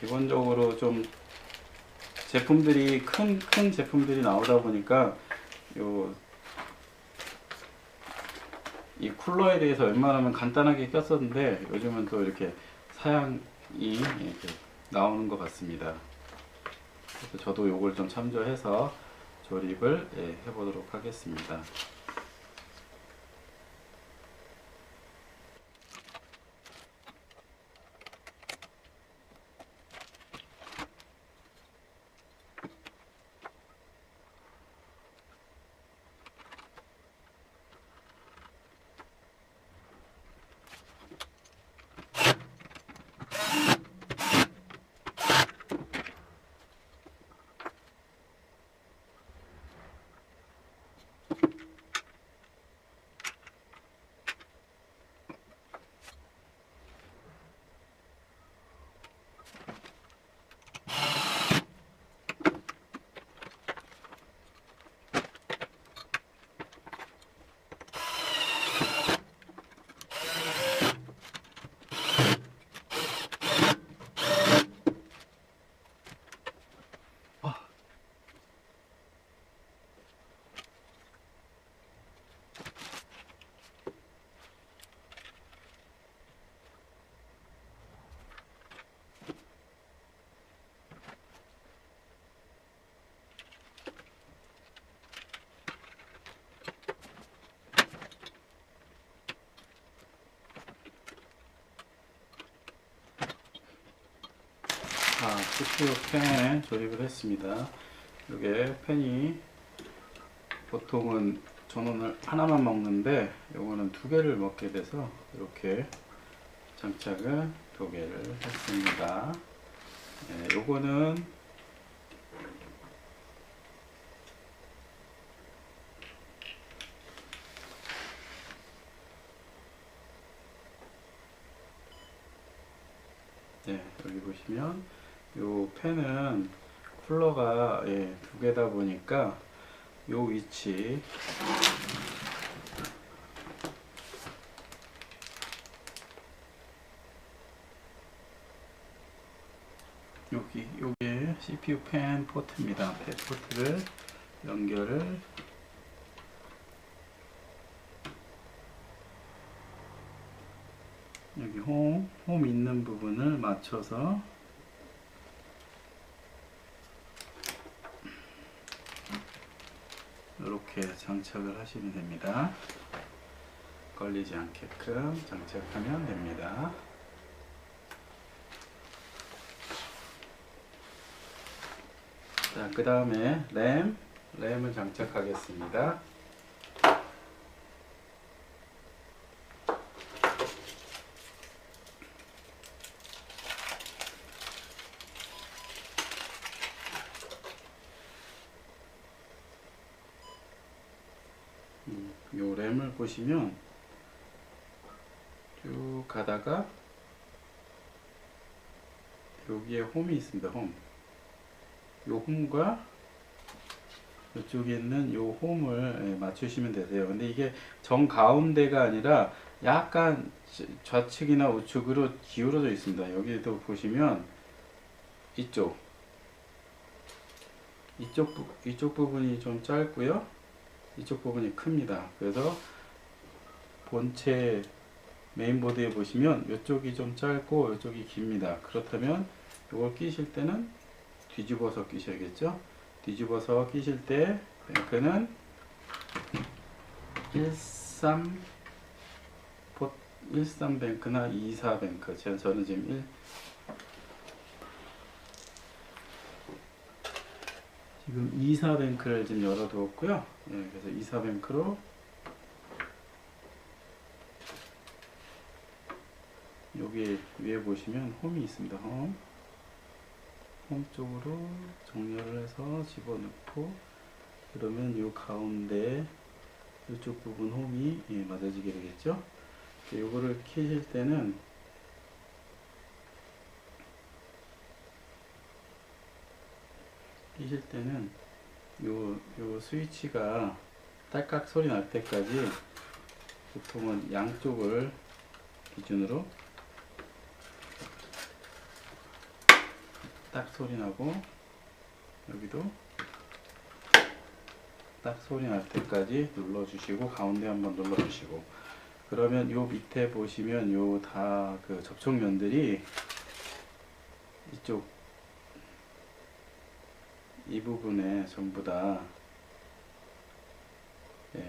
기본적으로 좀 제품들이 큰, 큰 제품들이 나오다 보니까 요, 이 쿨러에 대해서 웬만하면 간단하게 꼈었는데 요즘은 또 이렇게 사양이 이렇게 나오는 것 같습니다. 그래서 저도 요걸 좀 참조해서 조립을 예, 해보도록 하겠습니다. 자, CPU 팬 조립을 했습니다. 이게 팬이 보통은 전원을 하나만 먹는데 요거는 두 개를 먹게 돼서 이렇게 장착을 두 개를 했습니다. 네, 요거는 네, 여기 보시면 요 팬은 쿨러가 예, 두 개다 보니까 요 위치 여기 요게 CPU 팬 포트입니다. 팬 포트를 연결을 여기 홈, 홈 있는 부분을 맞춰서 이렇게 장착을 하시면 됩니다. 걸리지 않게끔 장착하면 됩니다. 자, 그 다음에 램, 램을 장착하겠습니다. 요 램을 보시면 쭉 가다가 여기에 홈이 있습니다. 홈. 요 홈과 이쪽에 있는 요 홈을 예, 맞추시면 되세요. 근데 이게 정 가운데가 아니라 약간 좌측이나 우측으로 기울어져 있습니다. 여기도 보시면 이쪽 이쪽 부, 이쪽 부분이 좀 짧고요. 이쪽 부분이 큽니다. 그래서 본체 메인보드에 보시면 이쪽이 좀 짧고 이쪽이 깁니다. 그렇다면 이걸 끼실 때는 뒤집어서 끼셔야겠죠? 뒤집어서 끼실 때 뱅크는 13 포- 13 뱅크나 24 뱅크 저는 지금 지금 24 뱅크를 지금 열어두었고요. 예, 그래서 24 뱅크로 여기 위에 보시면 홈이 있습니다. 홈. 홈 쪽으로 정렬을 해서 집어넣고 그러면 이 가운데 이쪽 부분 홈이 예, 맞아지게 되겠죠. 이거를 키실 때는 끼실 때는 요, 요 스위치가 딸깍 소리 날 때까지 보통은 양쪽을 기준으로 딱 소리 나고 여기도 딱 소리 날 때까지 눌러주시고 가운데 한번 눌러주시고 그러면 요 밑에 보시면 요 다 그 접촉면들이 이쪽 이 부분에 전부 다 예,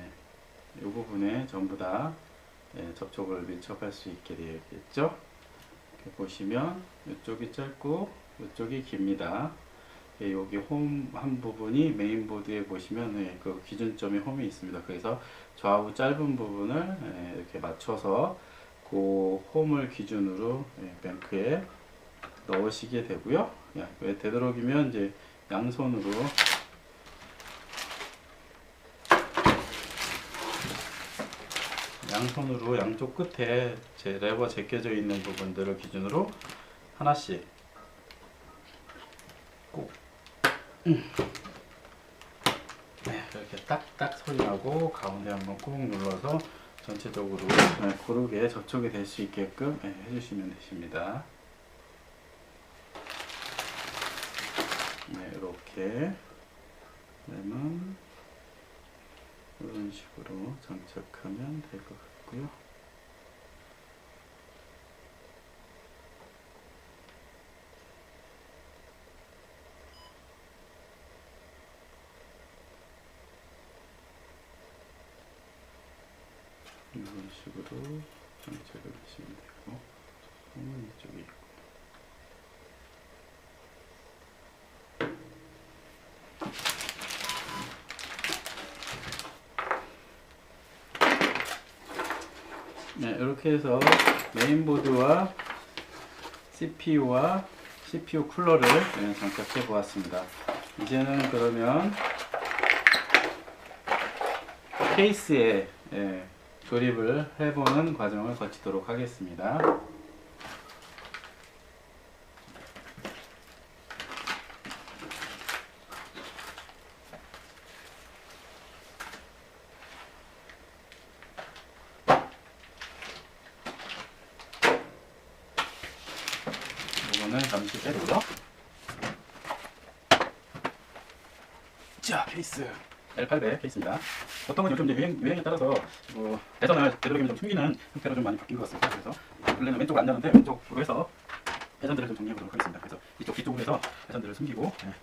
요 부분에 전부 다 예, 접촉을 밀접할 수 있게 되어 있겠죠. 이렇게 보시면 이쪽이 짧고 이쪽이 깁니다. 예, 여기 홈 한 부분이 메인보드에 보시면 예, 그 기준점이 홈이 있습니다. 그래서 좌우 짧은 부분을 예, 이렇게 맞춰서 그 홈을 기준으로 예, 뱅크에 넣으시게 되고요. 예, 왜 되도록이면 이제 양손으로 양손으로 양쪽 끝에 제 레버 제껴져 있는 부분들을 기준으로 하나씩 꼭 음. 네, 이렇게 딱딱 소리 나고 가운데 한번 꾹 눌러서 전체적으로 네, 고르게 접촉이 될 수 있게끔 네, 해주시면 되십니다. 네, 이렇게 그러면 이런 식으로 장착하면 될 것 같고요. 이런 식으로 장착을 하시면 되고, 이쪽에 네, 이렇게 해서 메인보드와 CPU와 CPU 쿨러를 네, 장착해 보았습니다. 이제는 그러면 케이스에 예, 조립을 해보는 과정을 거치도록 하겠습니다. 이거는 잠시 빼고요. 자, 케이스. L800 케이스입니다. 보통은 요즘 이제 유행, 유행에 따라서 뭐 배선을 되도록이면 좀 숨기는 형태로 좀 많이 바뀐 것 같습니다. 그래서 원래는 왼쪽으로 앉았는데 왼쪽으로 해서 배선들을 좀 정리해 보도록 하겠습니다. 그래서 이쪽 뒤쪽으로 해서 배선들을 숨기고 예. 네,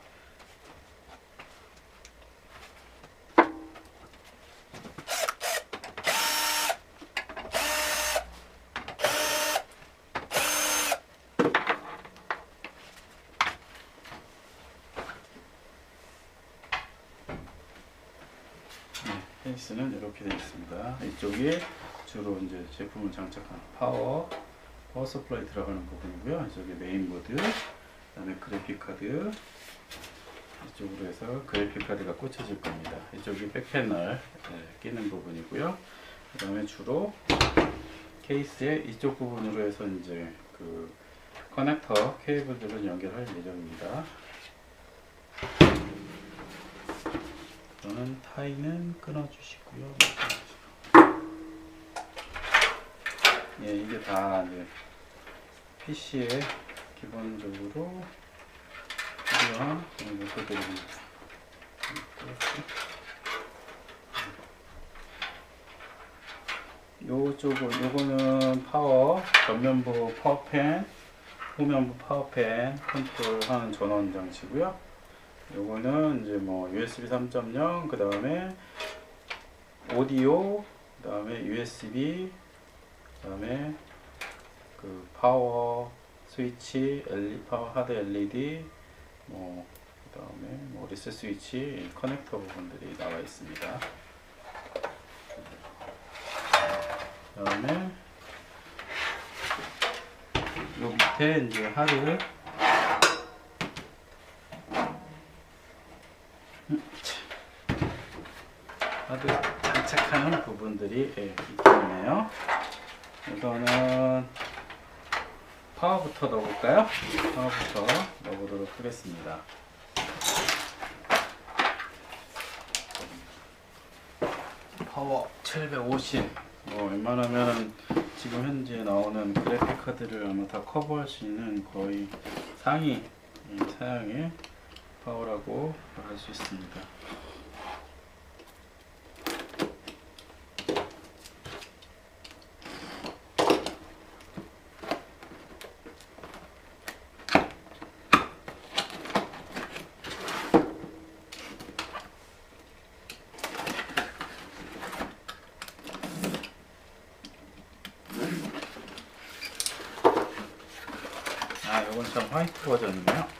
케이스는 이렇게 되어 있습니다. 이쪽이 주로 이제 제품을 장착한 파워, 파워 서플라이 들어가는 부분이고요. 이쪽에 메인보드, 그다음에 그래픽 카드, 이쪽으로 해서 그래픽 카드가 꽂혀질 겁니다. 이쪽이 백패널 네, 끼는 부분이고요. 그 다음에 주로 케이스의 이쪽 부분으로 해서 이제 그 커넥터 케이블들을 연결할 예정입니다. 타이는 끊어주시고요. 예, 이게 다 이제 PC에 기본적으로 필요한 요소들입니다. 요쪽은 요거는 파워 전면부 파워펜, 후면부 파워펜 컨트롤하는 전원 장치고요. 요거는 이제 뭐 USB 3.0 그 다음에 오디오 그 다음에 USB 그 다음에 그 파워 스위치 LED 파워 하드 LED 뭐 그 다음에 뭐 리셋 스위치 커넥터 부분들이 나와 있습니다. 그 다음에 요 밑에 이제 하드 하드 장착하는 부분들이 예, 있겠네요. 우선은 파워부터 넣어볼까요? 파워부터 넣어보도록 하겠습니다. 파워 750. 뭐 웬만하면 지금 현재 나오는 그래픽 카드를 아마 다 커버할 수 있는 거의 상위 이 사양의 파워라고 할수 있습니다. 참 화이트 버전이네요.